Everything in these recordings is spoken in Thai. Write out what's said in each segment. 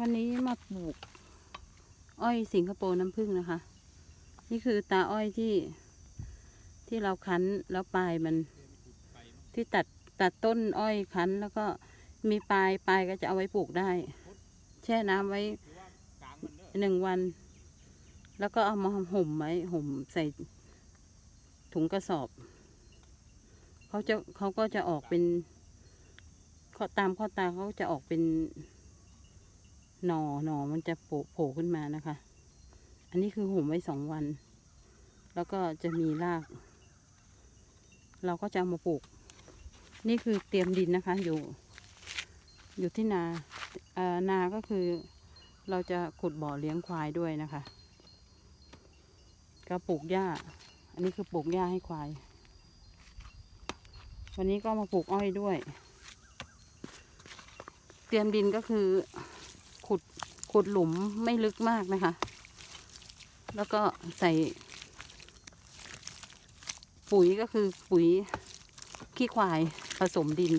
วันนี้มาปลูก อ้อยสิงคโปร์น้ำผึ้งนะคะ นี่คือตาอ้อยที่ที่เราคั้นแล้วปลายมัน ที่ตัดตัดต้นอ้อยคั้น แล้วก็มีปลายปลายก็จะเอาไว้ปลูกได้ แช่น้ำไว้หนึ่งวัน แล้วก็เอามาห่มไว้ห่มใส่ถุงกระสอบ เขาจะเขาก็จะออกเป็นข้อตามข้อตาเขาจะออกเป็น หน่อหน่อมันจะโผล่ผขึ้นมานะคะ อันนี้คือห่มไว้สองวัน แล้วก็จะมีราก เราก็จะเอามาปลูก นี่คือเตรียมดินนะคะ อยู่ อยู่ที่นาเอ่อนาก็คือเราจะขุดบ่อเลี้ยงควายด้วยนะคะ ก็ปลูกหญ้า อันนี้คือปลูกหญ้าให้ควาย วันนี้ก็มาปลูกอ้อยด้วย เตรียมดินก็คือ ขุดหลุมไม่ลึกมากนะคะ แล้วก็ใส่ ปุ๋ยก็คือปุ๋ยขี้ควายผสมดิน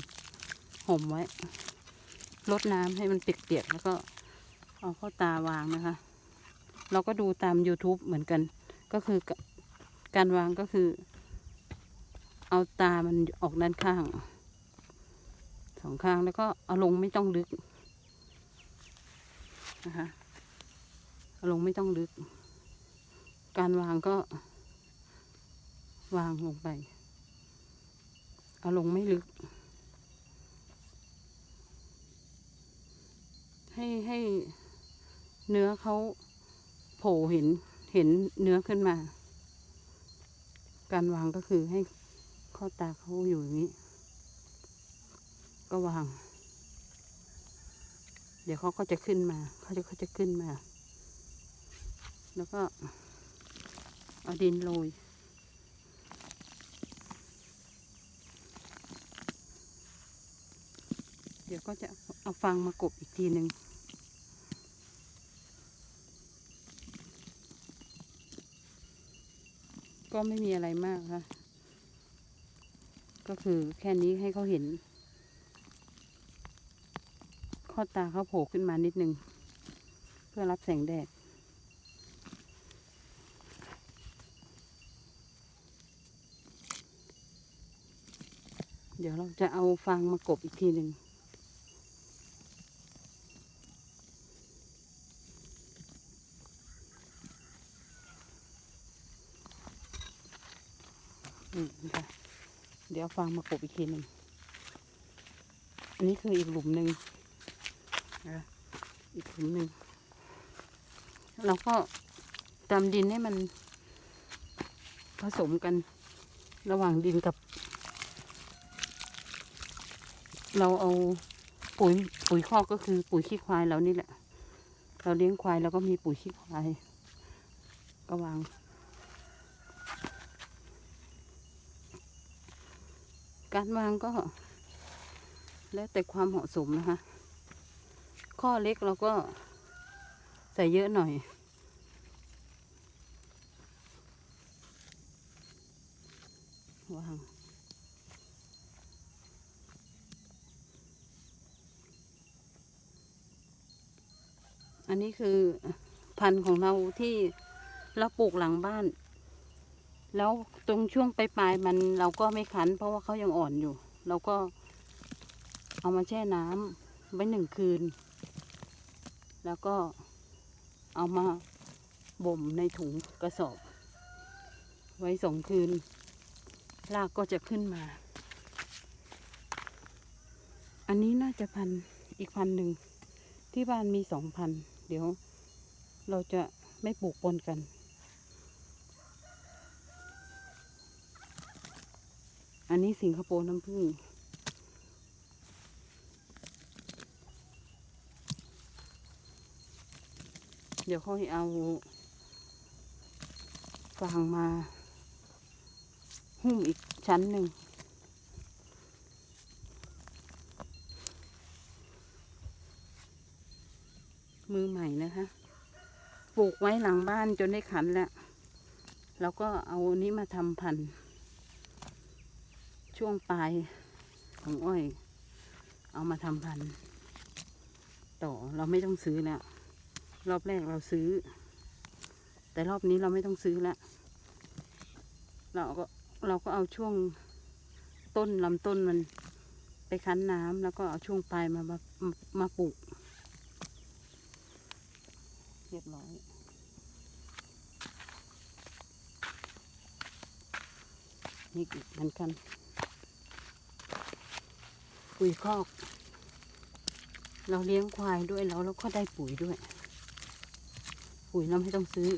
ห่มไว้ลดน้ำให้มันเปียกๆแล้วก็เอาเข้าตาวางนะคะ เราก็ดูตาม YouTube เหมือนกัน ก็คือกการวางก็คือ เอาตามันออกด้านข้างสองข้างแล้วก็เอาลงไม่ต้องลึก นะคะเอาลงไม่ต้องลึก การวางก็ วางลงไป เอาลงไม่ลึก ให้ให้เนื้อเขาโผล่เห็นเห็นเนื้อขึ้นมา การวางก็คือให้ข้อตาเขาอยู่อย่างนี้ ก็วาง เดี๋ยวเขาก็จะขึ้นมาเขาจะเขาจะขึ้นมา แล้วก็เอาดินโรยเดี๋ยวก็จะเอาฟางมากบอีกทีหนึ่งก็ไม่มีอะไรมากค่ะ ก็คือแค่นี้ให้เขาเห็น ข้อตาเขาโผล่ขึ้นมานิดนึง เพื่อรับแสงแดด เดี๋ยวเราจะเอาฟางมากบอีกทีหนึ่งเดี๋ยวฟางมากบอีกทีหนึ่งอันนี้คืออีกหลุมหนึ่ง อีกหลุมหนึ่งเราก็ตำดินให้มันผสมกันระหว่างดินกับ เราเอาปุ๋ยปุ๋ยคอกก็คือปุ๋ยขี้ควายเรานี่แหละ เราเลี้ยงควายเราก็มีปุ๋ยขี้ควาย ก็วาง การวางก็ แล้วแต่ความเหมาะสมนะคะ ข้อเล็กเราก็ใส่เยอะหน่อย วางอันนี้คือพันธุ์ของเราที่เราปลูกหลังบ้าน แล้วตรงช่วงปลายๆมันเราก็ไม่คัน เพราะว่าเขายังอ่อนอยู่ เราก็เอามาแช่น้ำไว้หนึ่งคืน แล้วก็เอามาบ่มในถุงกระสอบ ไว้สองคืน รากก็จะขึ้นมา อันนี้น่าจะพันอีกพันหนึ่ง ที่บ้านมีสองพัน เดี๋ยวเราจะไม่ปลูกปนกัน อันนี้สิงคโปร์น้ำผึ้ง เดี๋ยวค่อยเอาฟางมาหุ้มอีกชั้นหนึ่งมือใหม่นะคะ ปลูกไว้หลังบ้านจนได้ขันแล้วแล้วก็เอาอันนี้มาทำพันธุ์ช่วงปลายของอ้อย เอามาทำพันธุ์ต่อเราไม่ต้องซื้อแล้ว รอบแรกเราซื้อ แต่รอบนี้เราไม่ต้องซื้อแล้วเราก็เราก็เอาช่วงต้นลำต้นมันไปคั้นน้ำแล้วก็เอาช่วงปลายมามามามาปลูกเรียบร้อยนี่อีกเหมือนกันปุ๋ยคอก เราเลี้ยงควายด้วยแล้วเราก็ได้ปุ๋ยด้วย ปุ๋ยเราไม่ต้องซื้อ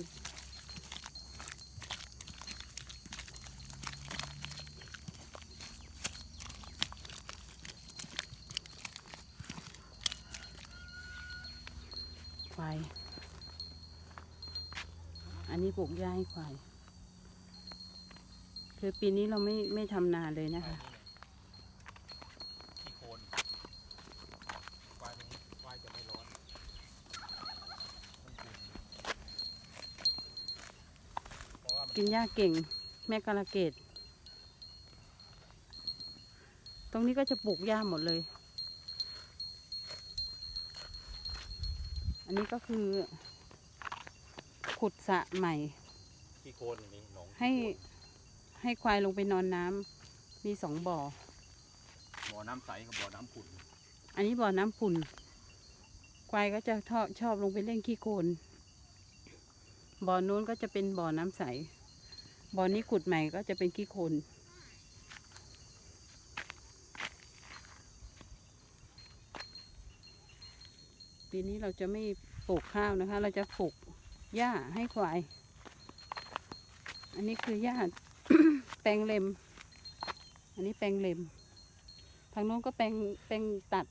ควาย อันนี้ปลูกหญ้าให้ควาย คือปีนี้เราไม่ไม่ทำนาเลยนะคะ ขี้โคลนควายตรงนี้ควายจะไม่ร้อนมันขุ่นเพราะว่ามัน กินหญ้าเก่ง แม่กาลเกต ตรงนี้ก็จะปลูกหญ้าหมดเลย อันนี้ก็คือ ขุดสระใหม่ ขี้โคลนอย่างนี้หนองให้ให้ควายลงไปนอนน้ำมีสองบ่อ บ่อน้ำใสกับบ่อน้ำขุ่นอันนี้บ่อน้ำขุ่นควายก็จะชอบชอบลงไปเล่นขี้โคลนบ่อนู้นก็จะเป็นบ่อน้ำใส บ่อนี้ขุดใหม่ก็จะเป็นขี้โคลนปีนี้เราจะไม่ปลูกข้าวนะคะ เราจะปลูกหญ้าให้ควาย อันนี้คือหญ้าแปลงเล็ม อันนี้แปลงเล็ม ทางโน้นก็แปลงแปลงตัด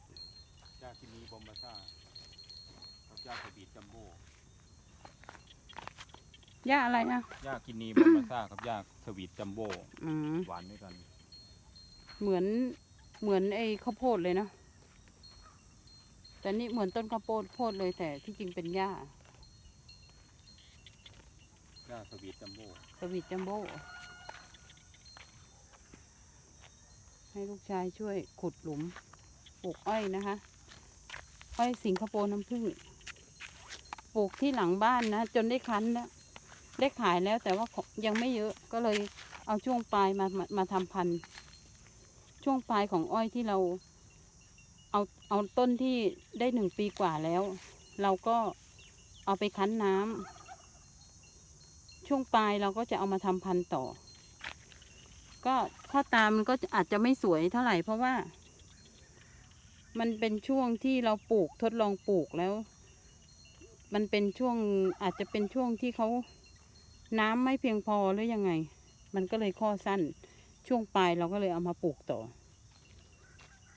ยาคินีบอมบาซ่ากับยาสบีดจัมโบ้ หญ้าอะไรนะยาคินีบอมบาซ่ากับยาสวีทจัมโบ้อืมหวานด้วยกัน เหมือนเหมือนไอ้ข้าวโพดเลยเนาะแต่นี่เหมือนต้นข้าวโพดโพดเลยแต่ที่จริงเป็นหญ้ายาสวีทจัมโบ้สวีทจัมโบ้ให้ลูกชายช่วยขุดหลุมปลูกอ้อยนะคะ อ้อยสิงคโปร์น้ำผึ้งปลูกที่หลังบ้านนะ จนได้คั้นแล้ว ได้ขายแล้วแต่ว่ายังไม่เยอะก็เลยเอาช่วงปลายมามามาทำพันธุ์ช่วงปลายของอ้อยที่เรา เอาเอาต้นที่ได้หนึ่งปีกว่าแล้ว เราก็เอาไปคั้นน้ำช่วงปลายเราก็จะเอามาทำพันธุ์ต่อ ก็ข้อตามมันก็อาจจะไม่สวยเท่าไหร่เพราะว่า มันเป็นช่วงที่เราปลูกทดลองปลูกแล้ว มันเป็นช่วงอาจจะเป็นช่วงที่เขา น้ำไม่เพียงพอหรือยังไง มันก็เลยข้อสั้น ช่วงปลายเราก็เลยเอามาปลูกต่อ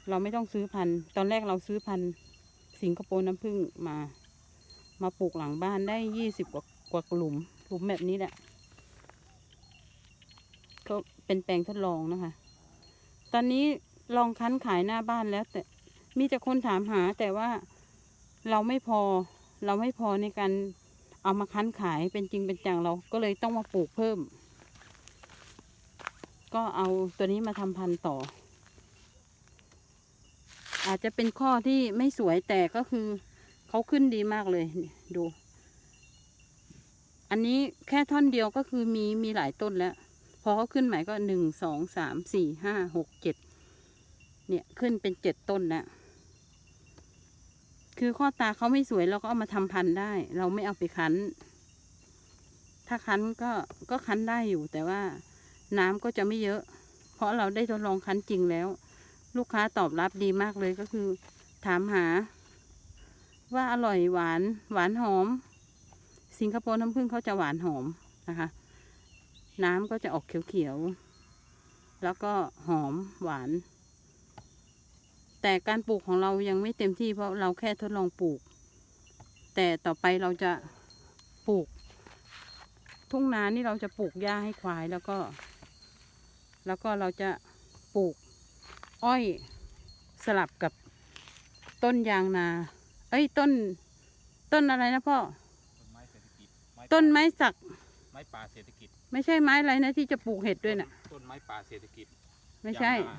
เราไม่ต้องซื้อพันธุ์ ตอนแรกเราซื้อพันธุ์สิงคโปร์น้ำผึ้งมา มาปลูกหลังบ้านได้ยี่สิบกว่ากว่าหลุม หลุมแบบนี้แหละก็เป็นแปลงทดลองนะคะ ตอนนี้ลองคั้นขายหน้าบ้านแล้วแต่มีแต่คนถามหาแต่ว่าเราไม่พอเราไม่พอในการ เอามาคั้นขายเป็นจริงเป็นจังเราก็เลยต้องมาปลูกเพิ่ม ก็เอาตัวนี้มาทำพันธุ์ต่อ อาจจะเป็นข้อที่ไม่สวยแต่ก็คือเขาขึ้นดีมากเลยดู อันนี้แค่ท่อนเดียวก็คือมีมีหลายต้นแล้ว พอเขาขึ้นใหม่ก็หนึ่งสองสามสี่ห้าหกเจ็ดเนี่ยขึ้นเป็นเจ็ดต้นแล้ว คือข้อตาเขาไม่สวยเราก็เอามาทำพันธุ์ได้ เราไม่เอาไปคั้น ถ้าคั้นก็ก็คั้นได้อยู่แต่ว่าน้ำก็จะไม่เยอะ เพราะเราได้ทดลองคั้นจริงแล้ว ลูกค้าตอบรับดีมากเลยก็คือ ถามหา ว่าอร่อยหวานหวานหอม สิงคโปร์น้ำผึ้งเขาจะหวานหอมนะคะ น้ำก็จะออกเขียวๆแล้วก็หอมหวาน แต่การปลูกของเรายังไม่เต็มที่เพราะเราแค่ทดลองปลูก แต่ต่อไปเราจะปลูก ทุ่งนานี่เราจะปลูกหญ้าให้ควายแล้วก็ แล้วก็เราจะปลูกอ้อยสลับกับต้นยางนา เอ้ยต้น ต้นอะไรนะพ่อ ต้นไม้เศรษฐกิจไม้ต้นไม้สัก ไม้ป่าเศรษฐกิจ ไม่ใช่ไม้อะไรนะที่จะปลูกเห็ดด้วยน่ะ ต้นไม้ป่าเศรษฐกิจ ไม่ใช่ยางนา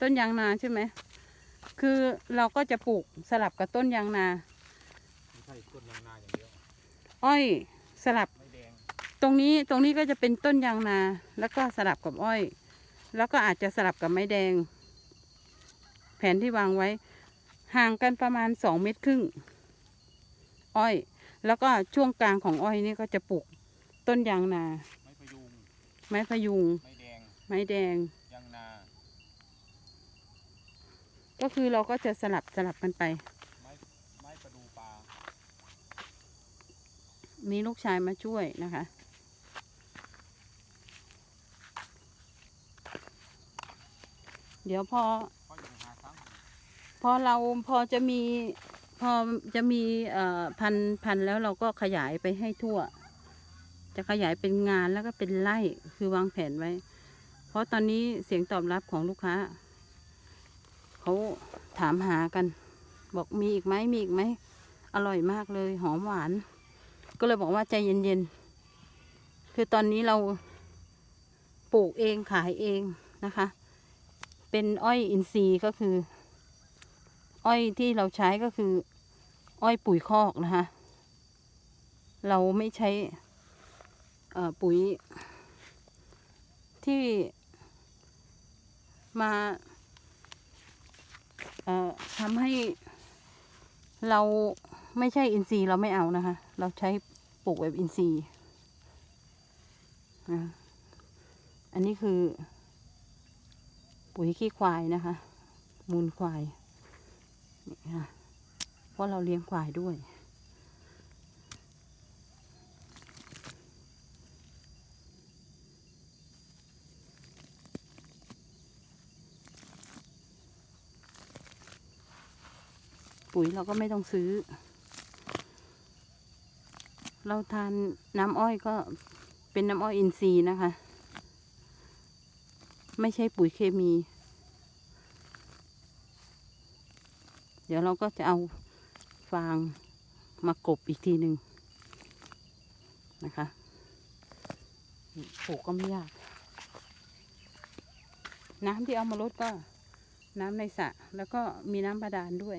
ต้นยางนาใช่ไหม คือเราก็จะปลูกสลับกับต้นยางนาช่ต้นยางนาอย่างเดียวอ้อยสลับไม่แดงตรงนี้ตรงนี้ก็จะเป็นต้นยางนา แล้วก็สลับกับอ้อย แล้วก็อาจจะสลับกับไม้แดง แผนที่วางไว้ ห่างกันประมาณสองเมตรครึ่งอ้อย แล้วก็ช่วงกลางของอ้อยนี่ก็จะปลูกต้นยางนา ไม้พยุงไม้พยุง ไม้แดง ไม้แดง ยางนา ก็คือเราก็จะสลับสลับกันไป ไม้ไม้ประดูปลามีลูกชายมาช่วยนะคะ เดี๋ยวพอ เพราะอย่หาซ้พอเราพอจะมีพอจะมีเอ่อพันพันแล้วเราก็ขยายไปให้ทั่ว จะขยายเป็นงานแล้วก็เป็นไร่คือวางแผนไว้ เพราะตอนนี้เสียงตอบรับของลูกค้า เขาถามหากัน บอกมีอีกไหมมีอีกไหมอร่อยมากเลย หอมหวาน ก็เลยบอกว่าใจเย็นๆคือตอนนี้เราปลูกเองขายเองนะคะ เป็นอ้อยอินทรีย์ก็คือ อ้อยที่เราใช้ก็คือ อ้อยปุ๋ยคอกนะคะ เราไม่ใช้เอ่อปุ๋ยที่มา ทำให้เราไม่ใช่อินทรีย์เราไม่เอานะคะ เราใช้ปลูกแบบอินทรีย์นะอันนี้คือ ปุ๋ยขี้ควายนะคะ มูลควายนี่ค่ะเพราะเราเลี้ยงควายด้วย ปุ๋ยเราก็ไม่ต้องซื้อ เราทานน้ำอ้อยก็เป็นน้ำอ้อยอินทรีย์นะคะ ไม่ใช่ปุ๋ยเคมี เดี๋ยวเราก็จะเอาฟางมากบอีกทีหนึ่งนะคะนี่ปลูกก็ไม่ยาก น้ำที่เอามาลดก็น้ำในสระแล้วก็มีน้ำบาดาลด้วย